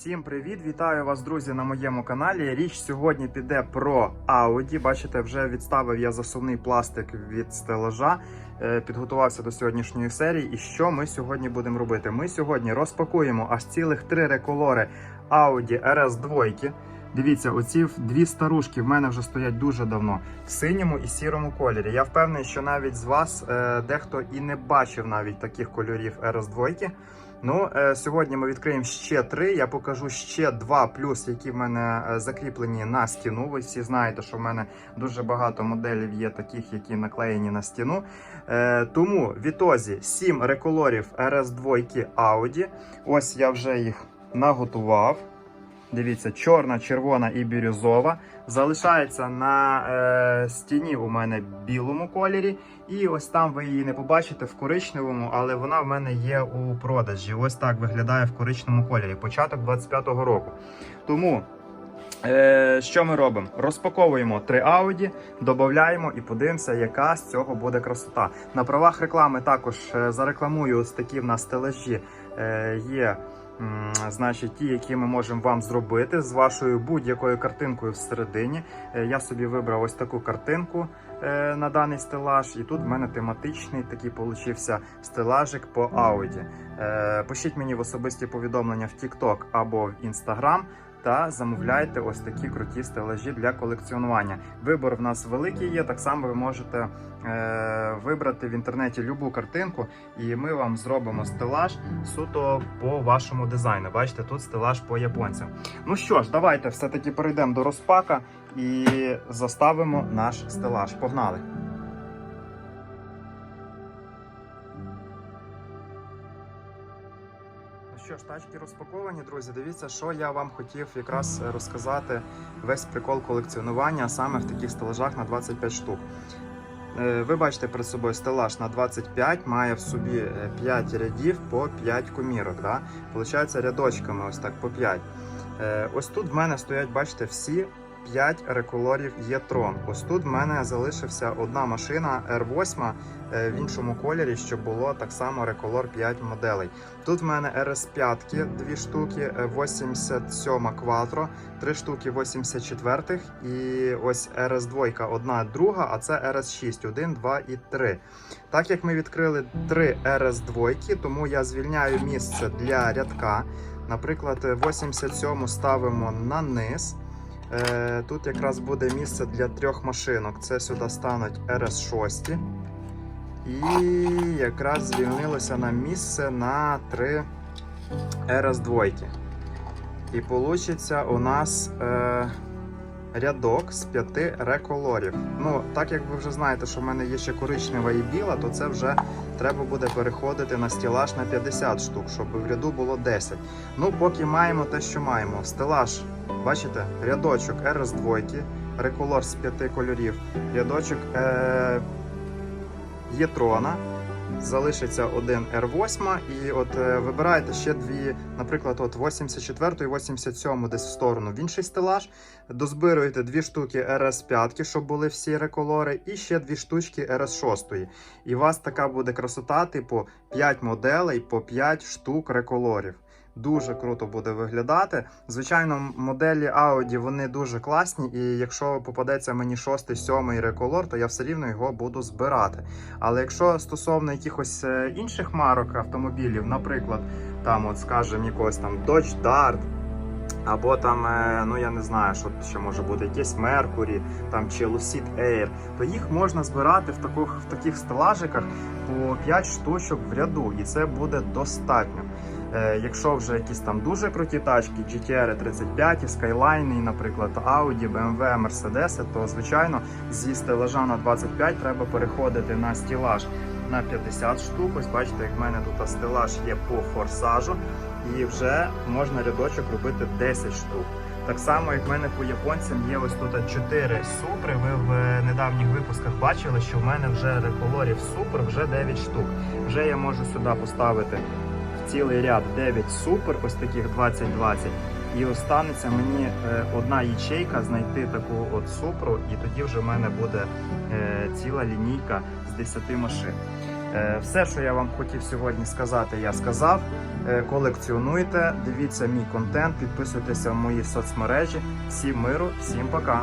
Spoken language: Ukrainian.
Всім привіт! Вітаю вас, друзі, на моєму каналі. Річ сьогодні піде про Audi. Бачите, вже відставив я засувний пластик від стелажа. е, Підготувався до сьогоднішньої серії. І що ми сьогодні будемо робити? Ми сьогодні розпакуємо аж цілих три реколори Audi RS2. Дивіться, оці дві старушки в мене вже стоять дуже давно в синьому і сірому кольорі. Я впевнений, що навіть з вас е, дехто і не бачив навіть таких кольорів RS2. Ну, е, сьогодні ми відкриємо ще три. Я покажу ще два плюс, які в мене е, закріплені на стіну. Ви всі знаєте, що в мене дуже багато моделів є таких, які наклеєні на стіну. Е, тому вітозі ітозі 7 реколорів RS2 Audi. Ось я вже їх наготував. Дивіться, чорна, червона і бірюзова. Залишається на е, стіні у мене білому кольорі. І ось там ви її не побачите в коричневому, але вона в мене є у продажі. Ось так виглядає в коричневому кольорі. Початок 25-го року. Тому. Е, що ми робимо? Розпаковуємо три Audi, додаємо і подивимося, яка з цього буде красота. На правах реклами також е, зарекламую ось такі в нас стелажі е, є. Значить, ті, які ми можемо вам зробити з вашою будь-якою картинкою всередині. Е, Я собі вибрав ось таку картинку е, на даний стелаж, і тут в мене тематичний такий получився стелажик по Audi. Е, Пишіть мені в особисті повідомлення в TikTok або в Instagram та замовляйте ось такі круті стелажі для колекціонування. Вибор в нас великий є. Так само ви можете е, вибрати в інтернеті любу картинку, і ми вам зробимо стелаж суто по вашому дизайну. Бачите, тут стелаж по японцям. Ну що ж, давайте все-таки перейдемо до розпака і заставимо наш стелаж. Погнали! Що ж, тачки розпаковані, друзі. Дивіться, що я вам хотів якраз е, розказати весь прикол колекціонування саме в таких стелажах на 25 штук. Е, Ви бачите перед собою стелаж на 25, має в собі 5 рядів по 5 комірок. Да? Получається рядочками ось так по 5. Е, Ось тут в мене стоять, бачите, всі 5 реколорів Є-Трон. Ось тут в мене залишився одна машина R8 е, в іншому кольорі, щоб було так само реколор 5 моделей. Тут в мене RS5 дві штуки, е, 87 Quattro, 3 штуки 84 і ось RS2 одна друга, а це RS6 1, 2 і 3. Так як ми відкрили 3 RS2, тому я звільняю місце для рядка. Наприклад, 87 ставимо на низ. Е, Тут якраз буде місце для трьох машинок. Це сюди стануть RS6. І якраз звільнилося нам місце на три RS2. І вийде у нас е, рядок з 5 реколорів. Ну, так як ви вже знаєте, що в мене є ще коричнева і біла, то це вже треба буде переходити на стелаж на 50 штук, щоб в ряду було 10. Ну, поки маємо те, що маємо. Стелаж, бачите, рядочок RS2, реколор з 5 кольорів, рядочок е- Єтрона. Залишиться один R8, і от е, вибираєте ще дві, наприклад, от 84 і 87 десь в сторону в інший стелаж. Дозбируєте дві штуки RS5, щоб були всі реколори, і ще дві штучки RS6. І у вас така буде красота, типу 5 моделей по 5 штук реколорів. Дуже круто буде виглядати. Звичайно, моделі Audi вони дуже класні, і якщо попадеться мені шостий, сьомий реколор, то я все рівно його буду збирати. Але якщо стосовно якихось е, інших марок автомобілів, наприклад, там, от скажімо, якогось там Dodge Dart, або там, е, ну я не знаю, що ще може бути, якийсь Mercury там, чи Lucid Air, то їх можна збирати в таких, в таких стелажиках по 5 штучок в ряду, і це буде достатньо. Е, Якщо вже якісь там дуже круті тачки, GTR 35, Skyline, наприклад, Audi, BMW, Mercedes, то звичайно зі стелажа на 25 треба переходити на стелаж на 50 штук. Ось бачите, як в мене тут стелаж є по форсажу, і вже можна рядочок робити 10 штук. Так само, як в мене по японцям є ось тут 4 супри. Ви в е, недавніх випусках бачили, що в мене вже реколорів супер вже 9 штук. Вже я можу сюди поставити цілий ряд 9 супер, ось таких 20-20. І останеться мені е, одна ячейка знайти таку от супру, і тоді вже в мене буде е, ціла лінійка з 10 машин. Е, Все, що я вам хотів сьогодні сказати, я сказав. Колекціонуйте, дивіться мій контент, підписуйтеся в мої соцмережі. Всім миру, всім пока!